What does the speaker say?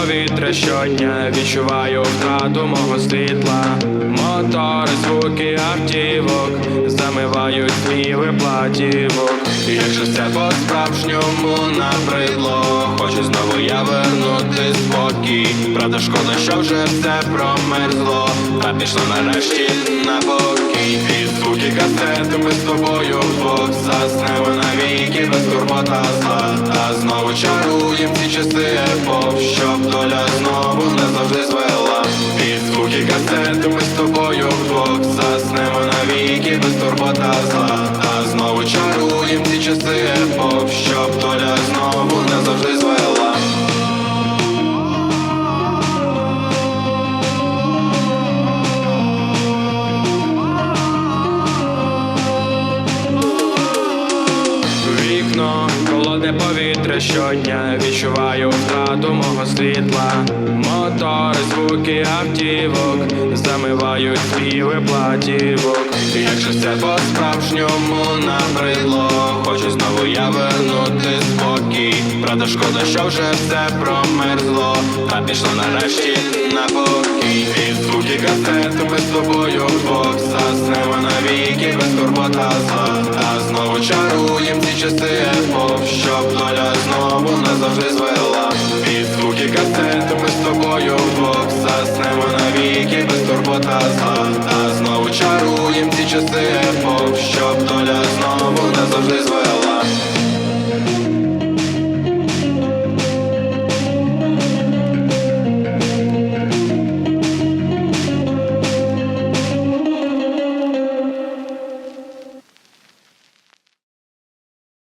повітря щодня відчуваю втрату мого світла. Мотори, звуки автівок замивають співи платівок. Якщо все по-справжньому набридло, хочу знову я вернути спокій. Правда, шкода, що вже все промерзло, та пішло нарешті на покій. І звуки касети ми з тобою вдвох заснемо турбота зла. Знову чаруєм ці часи епох, щоб доля знову не завжди звела. Під звуки касети ми з тобою вдвох заснемо навіки без турбота зла. Холодне повітря щодня відчуваю втрату мого світла. Мотори, звуки автівок замивають співи платівок. Якщо все по-справжньому набридло, хочу знову я вернути спокій. Правда, шкода, що вже все промерзло, та пішло нарешті на покій. І звуки касети ми з тобою вдвох заснемо навіки без турбота зла. А знову чаруєм ці часи назавжди звела. Під звуки касети ми з тобою вдвох Заснемо навіки без турбота зла. Та знову чаруєм ці часи.